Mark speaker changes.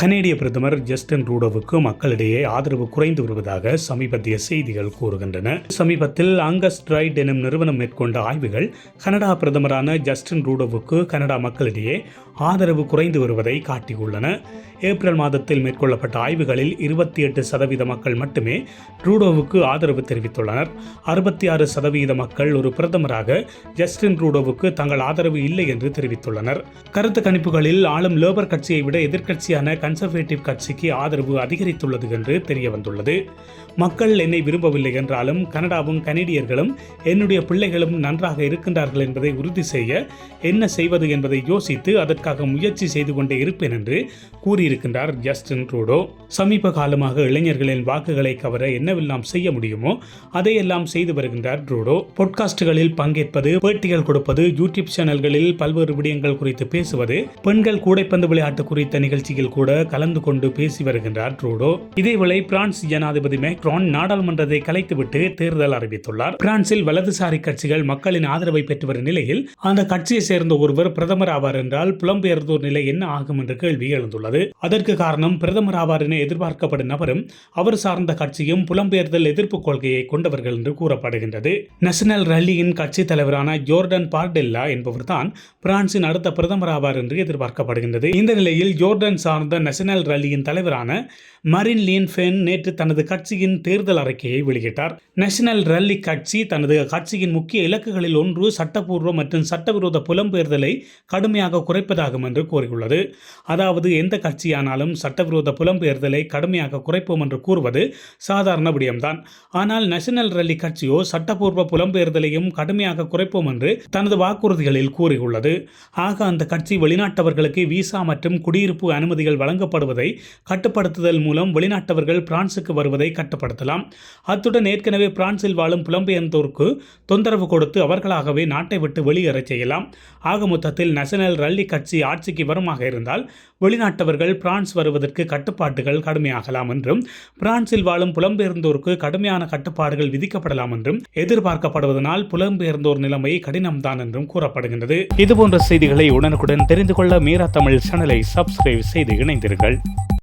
Speaker 1: கனேடிய பிரதமர் ஜஸ்டின் ரூடோவுக்கு மக்களிடையே ஆதரவு குறைந்து வருவதாக சமீபத்திய செய்திகள் கூறுகின்றன. சமீபத்தில் அங்கஸ் ட்ரைட் எனும் நிறுவனம் மேற்கொண்ட ஆய்வுகள் கனடா பிரதமரான ஜஸ்டின் ரூடோவுக்கு கனடா மக்களிடையே ஆதரவு குறைந்து வருவதை காட்டியுள்ளன. ஏப்ரல் மாதத்தில் மேற்கொள்ளப்பட்ட ஆய்வுகளில் இருபத்தி எட்டு சதவீத மக்கள் மட்டுமே ரூடோவுக்கு ஆதரவு தெரிவித்துள்ளனர். அறுபத்தி ஆறு சதவீத மக்கள் ஒரு பிரதமராக ஜஸ்டின் ரூடோவுக்கு தங்கள் ஆதரவு இல்லை என்று தெரிவித்துள்ளனர். கருத்து கணிப்புகளில் ஆளும் லேபர் கட்சியை விட எதிர்க்கட்சியான கன்சர்வேட்டிவ் கட்சிக்கு ஆதரவு அதிகரித்துள்ளது என்று தெரிய வந்துள்ளது மக்கள் என்னை விரும்பவில்லை என்றாலும் கனடாவும் கனேடியர்களும் என்னுடைய பிள்ளைகளும் நன்றாக இருக்கின்றார்கள் என்பதை உறுதி செய்ய என்ன செய்வது என்பதை யோசித்து அதற்காக முயற்சி செய்து கொண்டே இருப்பேன் என்று கூறியிருக்கின்றார் ஜஸ்டின் ட்ரூடோ. சமீப காலமாக இளைஞர்களின் வாக்குகளை கவர என்னவெல்லாம் செய்ய முடியுமோ அதையெல்லாம் செய்து வருகின்றார் ட்ரூடோ. பாட்காஸ்டுகளில் பங்கேற்பது பேட்டிகள் கொடுப்பது யூடியூப் சேனல்களில் பல்வேறு விடயங்கள் குறித்து பேசுவது பெண்கள் கூடைப்பந்து விளையாட்டு குறித்த நிகழ்ச்சியில் கூட கலந்து கொண்டு பேசி வருகின்றார் ட்ரூடோ. இதேவேளை பிரான்ஸ் ஜனாதிபதி மேக்ரான் நாடாளுமன்றத்தை கலைத்துவிட்டு தேர்தல் அறிவித்துள்ளார். பிரான்சில் வலதுசாரி கட்சிகள் மக்களின் ஆதரவை பெற்று வரும் நிலையில் அந்த கட்சியை சேர்ந்த ஒருவர் பிரதமர் ஆவார் என்றால் புலம்பெயர்ந்தோர் நிலை என்ன ஆகும் என்ற கேள்வி எழுந்துள்ளது. அதற்கு காரணம் பிரதமர் ஆவார் என எதிர்பார்க்கப்படும் நபரும் அவர் சார்ந்த கட்சியும் புலம்பெயர்தல் எதிர்ப்பு கொள்கையை கொண்டவர்கள் என்று கூறப்படுகின்றது. நேஷனல் ரல்லியின் கட்சி தலைவரான ஜோர்டன் பார்டெல்லா என்பவர்தான் பிரான்சின் அடுத்த பிரதமர் ஆவார் என்று எதிர்பார்க்கப்படுகின்றது. இந்த நிலையில் ஜோர்டன் சார்ந்த நேஷனல் ரல்லியின் தலைவரான மரின் லீன் நேற்று தனது கட்சியின் தேர்தல் அறிக்கையை வெளியிட்டார். நேஷனல் ரல்லி கட்சி தனது கட்சியின் முக்கிய இலக்குகளில் ஒன்று சட்டப்பூர்வ மற்றும் சட்டவிரோத புலம்பெயர்தலை கடுமையாக குறைப்பதாகும் என்று கூறியுள்ளது. அதாவது எந்த கட்சியானாலும் சட்டவிரோத புலம்பெயர்தலை கடுமையாக குறைப்போம் என்று கூறுவது சாதாரண விடயம்தான். ஆனால் நேஷனல் ரல்லி கட்சியோ சட்டப்பூர்வ புலம்பெயர்தலையும் கடுமையாக குறைப்போம் என்று தனது வாக்குறுதிகளில் கூறியுள்ளது. ஆக அந்த கட்சி வெளிநாட்டவர்களுக்கு விசா மற்றும் குடியிருப்பு அனுமதிகள் வழங்கப்படுவதை கட்டுப்படுத்துதல் மூலம் வெளிநாட்டவர்கள் பிரான்சுக்கு வருவதை கட்டுப்படுத்தலாம். அத்துடன் ஏற்கனவே பிரான்சில் வாழும் புலம்பெயர்ந்தோருக்கு தொந்தரவு கொடுத்து அவர்களாகவே நாட்டை விட்டு வெளியேறச் செய்யலாம். ஆக மொத்தத்தில் நேஷனல் ரல்லி கட்சி ஆட்சிக்கு வருமாக இருந்தால் வெளிநாட்டவர்கள் பிரான்ஸ் வருவதற்கு கட்டுப்பாட்டுகள் கடுமையாகலாம் என்றும் பிரான்சில் வாழும் புலம்பெயர்ந்தோருக்கு கடுமையான கட்டுப்பாடுகள் விதிக்கப்படலாம் என்றும் எதிர்பார்க்கப்படுவதனால் புலம்பெயர்ந்தோர் நிலைமை கடினம்தான் என்றும் கூறப்படுகின்றது. இதுபோன்ற செய்திகளை உடனுக்குடன் தெரிந்து கொள்ள மீரா தமிழ் சேனலை சப்ஸ்கிரைப் செய்து இணைந்தீர்கள்